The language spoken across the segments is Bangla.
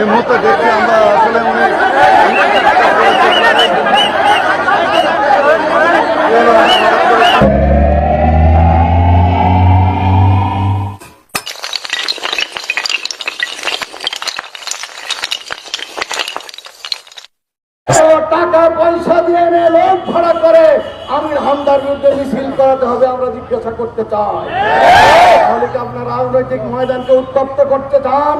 এই মুহূর্তে দেখছি আমরা টাকা পয়সা দিয়ে এনে লোক ভাড়া করে, আমির হামদার বিরুদ্ধে মিছিল করাতে হবে, আমরা জিজ্ঞাসা করতে চাই। তাহলে কি আপনার রাজনৈতিক ময়দানকে উত্তপ্ত করতে চান?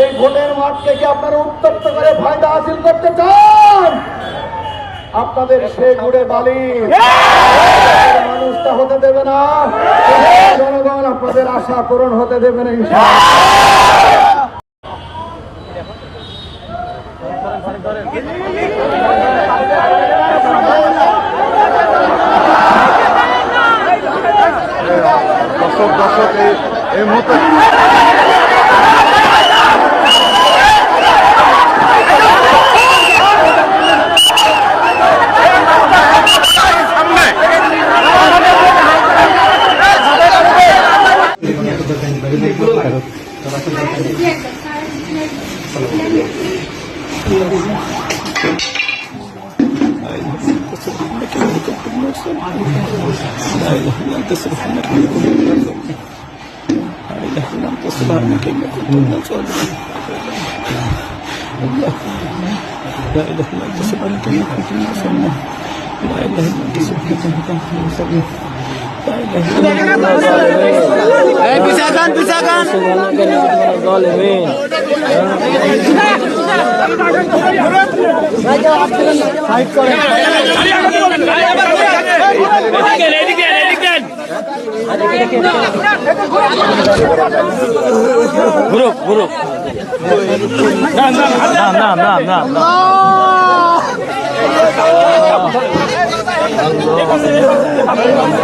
এই ভোটের মাঠকে কি আপনারা উত্তপ্ত করে ফায়দা হাসিল করতে চান? আপনাদের সে ঘুরে বালি। মানুষটা হতে দেবে না। জনগণ আপনাদের আশা পূরণ হতে দেবে না দর্শক এই মুহূর্তে Thank you. لا اله الا انت سبحانك اني كنت من الظالمين لا اله الا انت سبحانك اني كنت من الظالمين لا اله الا انت سبحانك اني كنت من الظالمين لا اله الا انت سبحانك اني كنت من الظالمين এই শুনেন আলম কি বলে এই কাপড় ধরেন,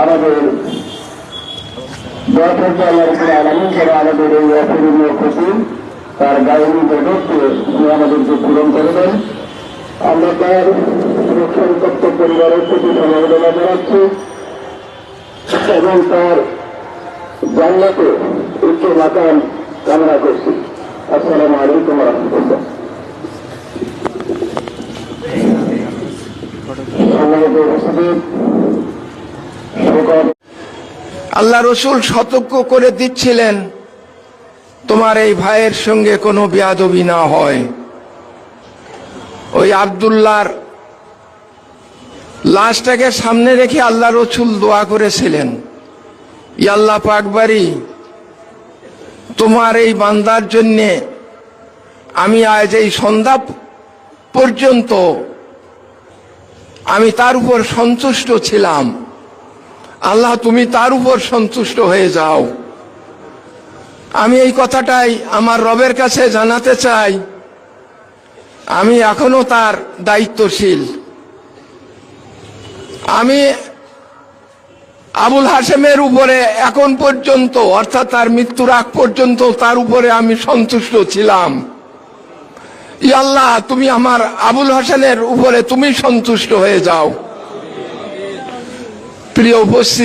আমাদের আমাদের এই অপূরণীয় ক্ষতি, তার গায়নী জগৎকে তিনি আমাদেরকে পূরণ করে দেন। আমরা তার সংতপ্ত পরিবারের প্রতি সমবেদনা জানাচ্ছি এবং তার জান্নাতে উচ্চ মাকাম কামনা করছি। আসসালামু আলাইকুম রহমতুল্লাহ। আল্লাহ রসুল সতর্ক করে দিচ্ছিলেন, তোমার এই ভাইয়ের সঙ্গে কোনো বেয়াদবি না হয়। ওই আবদুল্লাহর লাশটাকে সামনে রেখে আল্লাহ রসুল দোয়া করেছিলেন, ই আল্লাহ পাকবারি তোমার এই বান্দার জন্যে আমি আজ এই সন্ধ্যা পর্যন্ত আমি তার উপর সন্তুষ্ট ছিলাম। আল্লাহ, তুমি তার উপর সন্তুষ্ট হয়ে যাও। আমি এই কথাটাই আমার রবের কাছে জানাতে চাই। আমি এখনও তার দায়িত্বশীল। আমি আবুল হাসেমের উপরে এখন পর্যন্ত, অর্থাৎ তার মৃত্যুর আগ পর্যন্ত তার উপরে আমি সন্তুষ্ট ছিলাম। আল্লাহ তুমি আমার আবুল হাসানের উপরে তুমি সন্তুষ্ট হয়ে যাও। প্রিয় উপস্থিত